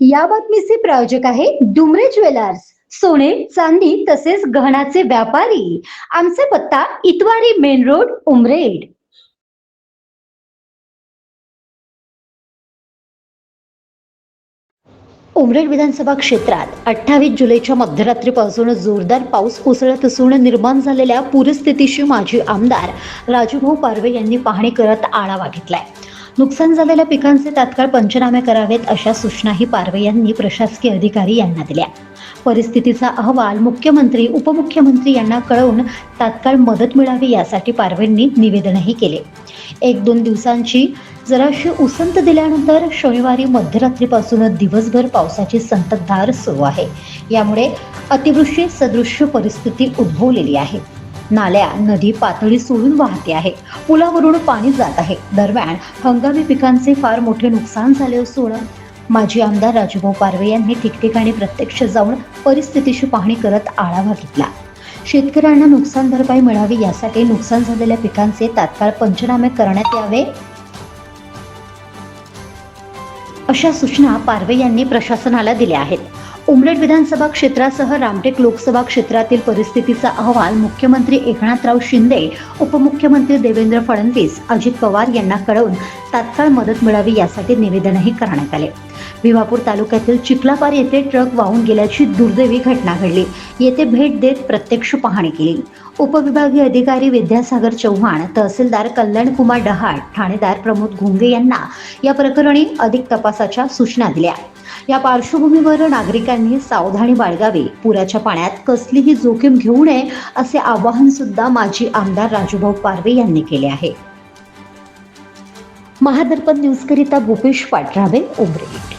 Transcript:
या बातमीचे प्रायोजक आहे डुमरे ज्वेलर्स. सोने चांदी तसेच गहनाचे व्यापारी. आमचा पत्ता इतवारी मेन रोड उमरेड. उमरेड विधानसभा क्षेत्रात अठ्ठावीस जुलैच्या मध्यरात्रीपासून जोरदार पाऊस कोसळत असून निर्माण झालेल्या पूरस्थितीशी माजी आमदार राजूभाऊ पारवे यांनी पाहणी करत आढावा घेतलाय. नुकसान झालेल्या पिकांचे तात्काळ पंचनामे करावेत अशा सूचनाही पारवे यांनी प्रशासकीय अधिकारी यांना दिल्या. परिस्थितीचा अहवाल मुख्यमंत्री उपमुख्यमंत्री यांना कळवून तात्काळ मदत मिळावी यासाठी पारवेंनी निवेदनही केले. एक दोन दिवसांची जराशी उसंत दिल्यानंतर शनिवारी मध्यरात्रीपासून दिवसभर पावसाची संततधार सुरू आहे. यामुळे अतिवृष्टी सदृश्य परिस्थिती उद्भवलेली आहे. नाल्या नदी पातळी सोडून वाहते आहे. पुलावरून पाणी जात आहे. दरम्यान हंगामी पिकांचे फार मोठे नुकसान झाले असून माजी आमदार राजूभाऊ पारवे यांनी ठिकठिकाणी प्रत्यक्ष जाऊन परिस्थितीची पाहणी करत आढावा घेतला. शेतकऱ्यांना नुकसान भरपाई मिळावी यासाठी नुकसान झालेल्या पिकांचे तात्काळ पंचनामे करण्यात यावे? अशा सूचना पारवे यांनी प्रशासनाला दिल्या आहेत. उमरेड विधानसभा क्षेत्रासह रामटेक लोकसभा क्षेत्रातील परिस्थितीचा अहवाल मुख्यमंत्री एकनाथराव शिंदे उपमुख्यमंत्री देवेंद्र फडणवीस अजित पवार यांना कळवून तात्काळ मदत मिळावी यासाठी निवेदनही करण्यात आले. भिवापूर तालुक्यातील चिखलापार येथे ट्रक वाहून गेल्याची दुर्दैवी घटना घडली. येथे भेट देत प्रत्यक्ष पाहणी केली. उपविभागीय अधिकारी विद्यासागर चव्हाण तहसीलदार कल्याणकुमार डहाळ ठाणेदार प्रमोद घुंगे यांना या प्रकरणी अधिक तपासाच्या सूचना दिल्या. या पार्श्वभूमीवर नागरिकांनी सावधानी बाळगावी. पुराच्या पाण्यात कसलीही जोखीम घेऊ नये असे आवाहन सुद्धा माजी आमदार राजूभाऊ पारवे यांनी केले आहे. महादर्पण न्यूजकरिता भूपेश पाठरावे उमरेट